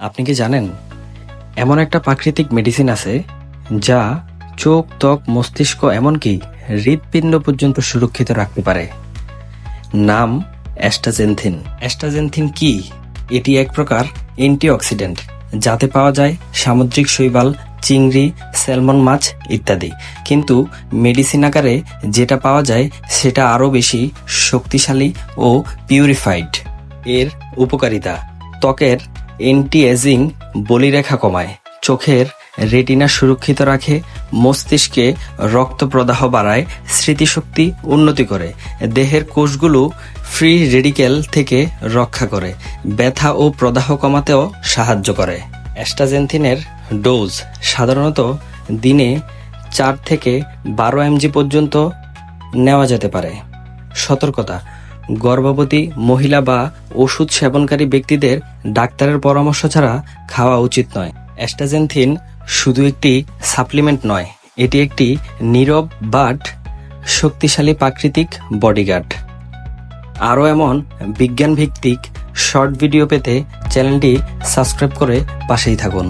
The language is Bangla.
আপনি কি জানেন, এমন একটা প্রাকৃতিক মেডিসিন আছে যা চোখ, ত্বক, মস্তিষ্ক এমনকি হৃৎপিণ্ড পর্যন্ত সুরক্ষিত রাখতে পারে। নাম অ্যাস্টাজেনথিন। অ্যাস্টাজেনথিন কি? এটি এক প্রকার অ্যান্টিঅক্সিডেন্ট যাতে পাওয়া যায় সামুদ্রিক শৈবাল, চিংড়ি স্যালমন মাছ ইত্যাদি। কিন্তু মেডিসিন আকারে যেটা পাওয়া যায় সেটা আরও বেশি শক্তিশালী ও পিউরিফাইড এর উপকারিতা। ত্বকের অ্যান্টি এজিং বলিরেখা কমায়। চোখের রেটিনা সুরক্ষিত রাখে, মস্তিষ্কে রক্ত প্রদাহ বাড়ায়, স্মৃতিশক্তি উন্নতি করে। দেহের কোষগুলো ফ্রি রেডিক্যাল থেকে রক্ষা করে, ব্যথা ও প্রদাহ কমাতেও সাহায্য করে। অ্যাস্টাজেন্থিনের ডোজ সাধারণত দিনে চার থেকে বারো এমজি পর্যন্ত নেওয়া যেতে পারে। সতর্কতা গর্ভবতী মহিলা বা ওষুধ সেবনকারী ব্যক্তিদের ডাক্তারের পরামর্শ ছাড়া খাওয়া উচিত নয়। অ্যাস্টাজেনথিন শুধু একটি সাপ্লিমেন্ট নয়, এটি একটি নীরব বাট শক্তিশালী প্রাকৃতিক বডিগার্ড। আরও এমন বিজ্ঞান ভিত্তিক শর্ট ভিডিও পেতে চ্যানেলটি সাবস্ক্রাইব করে পাশেই থাকুন।